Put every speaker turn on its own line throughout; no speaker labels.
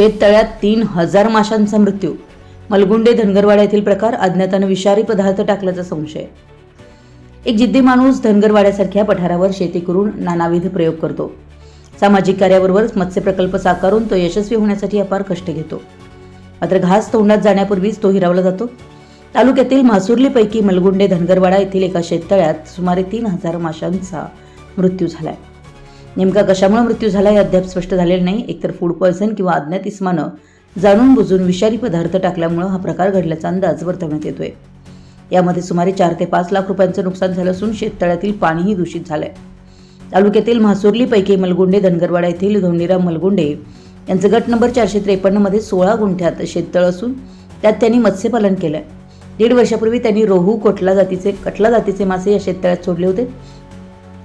शेततळ्यात तीन हजार माशांचा मृत्यू. मलगुंडे धनगरवाडा येथील प्रकार अज्ञातानं विषारी पदार्थ टाकल्याचा संशय. एक जिद्दी माणूस धनगरवाड्यासारख्या पठारावर शेती करून नानाविध प्रयोग करतो. सामाजिक कार्याबरोबरच मत्स्य प्रकल्प साकारून तो यशस्वी होण्यासाठी अपार कष्ट घेतो. मात्र घास तोंडात जाण्यापूर्वीच तो हिरावला जातो. तालुक्यातील म्हासुर्लीपैकी मलगुंडे धनगरवाडा येथील एका शेततळ्यात सुमारे तीन हजार माशांचा मृत्यू झालाय. नेमका कशामुळे मृत्यू झाला हे अद्याप स्पष्ट झालेलं नाही. एकतर फूड पॉयझन किंवा अज्ञात इस्मानं जाणून बुजून विषारी पदार्थ टाकल्यामुळं हा प्रकार घडल्याचा अंदाज वर्तवण्यात येतोय. यामध्ये सुमारे चार ते पाच लाख रुपयांचं नुकसान झालं असून शेततळ्यातील पाणीही दूषित झालंय. तालुक्यातील म्हासुर्लीपैकी मलगुंडे धनगरवाडा येथील धोंडीराम मलगुंडे यांचं गट नंबर चारशे त्रेपन्नमध्ये सोळा गुंठ्यात शेततळ असून त्यात त्यांनी मत्स्यपालन केलंय. दीड वर्षापूर्वी त्यांनी रोहू कोटला जातीचे कटला जातीचे मासे या शेततळ्यात सोडले होते.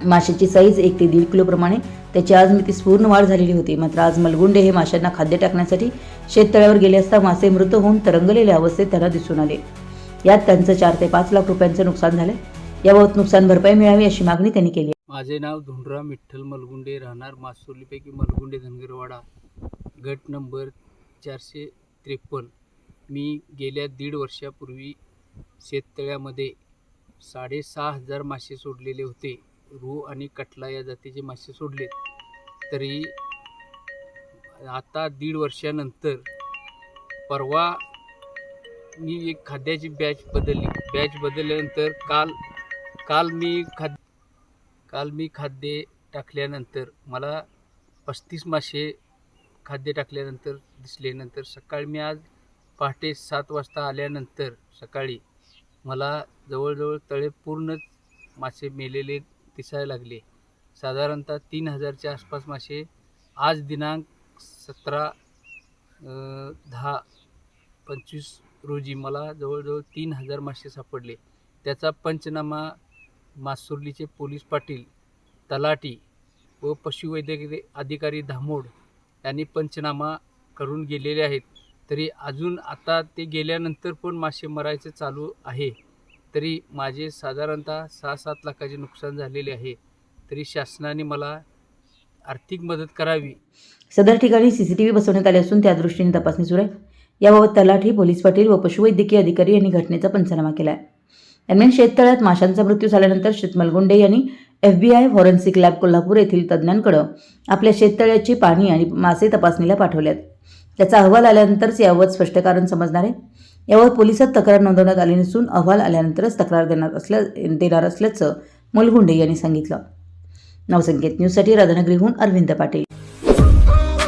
माशाची साईज एक ते दीड किलोप्रमाणे. त्याची आज मितीस पूर्ण वाढ झालेली होती. मात्र आज मलगुंडे हे माशांना खाद्य टाकण्यासाठी शेततळ्यावर गेले असता मासे मृत होऊन तरंगलेल्या अवस्थेत त्यांना दिसून आले. यात त्यांचं चार ते पाच लाख रुपयांचं नुकसान झालं. याबाबत नुकसान भरपाई मिळावी अशी मागणी त्यांनी केली.
माझे नाव धुंडराम विठ्ठल मलगुंडे. राहणार मासुर्लीपैकी मलगुंडे धनगरवाडा. गट नंबर चारशे त्रेपन्न. मी गेल्या दीड वर्षापूर्वी शेततळ्यामध्ये साडेसहा हजार मासे सोडलेले होते. रू आणि कटला या जातीचे मासे सोडले तरी आता दीड वर्षानंतर परवा मी एक खाद्याची बॅच बदलली. बॅच बदलल्यानंतर काल काल मी खाद्य काल मी खाद्य टाकल्यानंतर मला पस्तीस मासे खाद्य टाकल्यानंतर दिसले नंतर सकाळी मी आज पहाटे सात वाजता आल्यानंतर सकाळी मला जवळजवळ तळे पूर्णच मासे मेलेले दिसायला लागले. साधारणतः तीन हजारच्या आसपास मासे आज दिनांक सतरा दहा पंचवीस रोजी मला जवळजवळ तीन हजार मासे सापडले. त्याचा पंचनामा मासुर्लीचे पोलीस पाटील तलाटी व पशुवैद्यकीय अधिकारी धामोड यांनी पंचनामा करून गेलेले आहेत. तरी अजून आता ते गेल्यानंतर पण मासे मरायचं चालू आहे. तरी माझे साधारणतः सहा सात लाखाचे नुकसान झालेले आहे. तरी शासनाने मला आर्थिक मदत करावी.
सदर ठिकाणी सीसीटीव्ही बसवण्यात आले असून त्या दृष्टीने तपासणी सुरू आहे. याबाबत तलाठी पोलीस पाटील व पशुवैद्यकीय अधिकारी यांनी घटनेचा पंचनामा केला आहे दरम्यान शेततळ्यात माशांचा मृत्यू झाल्यानंतर शेतमलगुंडे यांनी एफबीआय फॉरेन्सिक लॅब कोल्हापूर येथील तज्ज्ञांकडे आपल्या शेततळ्याची पाणी आणि मासे तपासणीला पाठवल्यात त्याचा अहवाल आल्यानंतरच याबाबत स्पष्ट कारण समजणार आहे. यावर पोलिसात तक्रार नोंदवण्यात आली नसून अहवाल आल्यानंतरच तक्रार देणार असल्या देणार असल्याचं मुलगुंडे यांनी सांगितलं. नवसंकेत न्यूजसाठी राधानगरीहून अरविंद पाटील.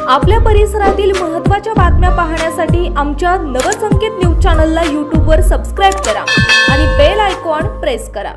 आपल्या परिसरातील महत्त्वाच्या बातम्या पाहण्यासाठी आमच्या नवसंकेत न्यूज चॅनलला यूट्यूबवर सबस्क्राईब करा आणि बेल आयकॉन प्रेस करा.